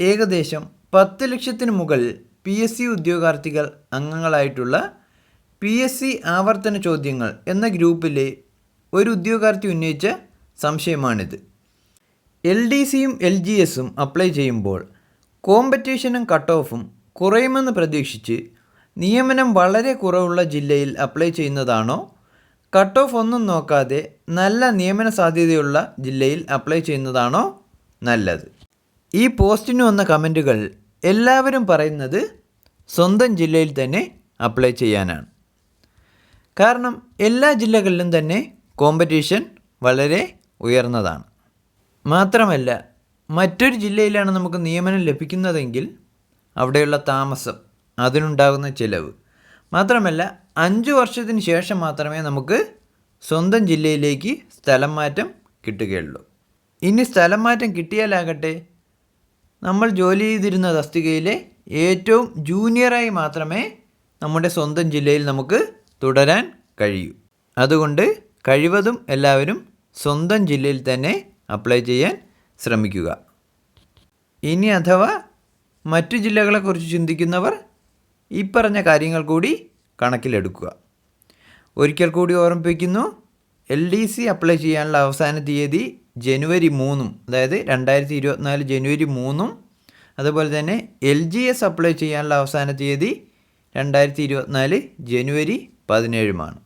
ഏകദേശം പത്ത് ലക്ഷത്തിന് മുകളിൽ പി എസ് സി ഉദ്യോഗാർത്ഥികൾ അംഗങ്ങളായിട്ടുള്ള പി എസ് സി ആവർത്തന ചോദ്യങ്ങൾ എന്ന ഗ്രൂപ്പിലെ ഒരു ഉദ്യോഗാർത്ഥി ഉന്നയിച്ച സംശയമാണിത്. എൽ ഡി സിയും എൽ ജി എസും അപ്ലൈ ചെയ്യുമ്പോൾ കോമ്പറ്റീഷനും കട്ട് ഓഫും കുറയുമെന്ന് പ്രതീക്ഷിച്ച് നിയമനം വളരെ കുറവുള്ള ജില്ലയിൽ അപ്ലൈ ചെയ്യുന്നതാണോ? കട്ട് ഓഫ് ഒന്നും നോക്കാതെ നല്ല നിയമന സാധ്യതയുള്ള ജില്ലയിൽ അപ്ലൈ ചെയ്യുന്നതാണോ? നല്ലത്. ഈ പോസ്റ്റിന് വന്ന കമന്റുകൾ എല്ലാവരും പറയുന്നത് സ്വന്തം ജില്ലയിൽ തന്നെ അപ്ലൈ ചെയ്യാനാണ്. കാരണം എല്ലാ ജില്ലകളിലും തന്നെ കോമ്പറ്റീഷൻ വളരെ ഉയർന്നതാണ്. മാത്രമല്ല മറ്റൊരു ജില്ലയിലാണ് നമുക്ക് നിയമനം ലഭിക്കുന്നതെങ്കിൽ അവിടെയുള്ള താമസം അതിനുണ്ടാകുന്ന ചിലവ്. മാത്രമല്ല അഞ്ച് വർഷത്തിന് ശേഷം മാത്രമേ നമുക്ക് സ്വന്തം ജില്ലയിലേക്ക് സ്ഥലം മാറ്റം കിട്ടുകയുള്ളൂ. ഇനി സ്ഥലം മാറ്റം കിട്ടിയാലാകട്ടെ നമ്മൾ ജോലി ചെയ്തിരുന്ന തസ്തികയിലെ ഏറ്റവും ജൂനിയറായി മാത്രമേ നമ്മുടെ സ്വന്തം ജില്ലയിൽ നമുക്ക് തുടരാൻ കഴിയൂ. അതുകൊണ്ട് കഴിവതും എല്ലാവരും സ്വന്തം ജില്ലയിൽ തന്നെ അപ്ലൈ ചെയ്യാൻ ശ്രമിക്കുക. ഇനി അഥവാ മറ്റു ജില്ലകളെക്കുറിച്ച് ചിന്തിക്കുന്നവർ ഈ പറഞ്ഞ കാര്യങ്ങൾ കൂടി കണക്കിലെടുക്കുക. ഒരിക്കൽ കൂടി ഓർമ്മിപ്പിക്കുന്നു എൽ ഡി സി അപ്ലൈ ചെയ്യാനുള്ള അവസാന തീയതി ജനുവരി മൂന്നും അതായത് രണ്ടായിരത്തി ഇരുപത്തിനാല് ജനുവരി മൂന്നും അതുപോലെ തന്നെ എൽ ജി എസ് അപ്ലൈ ചെയ്യാനുള്ള അവസാന തീയതി രണ്ടായിരത്തി ഇരുപത്തിനാല് ജനുവരി പതിനേഴുമാണ്.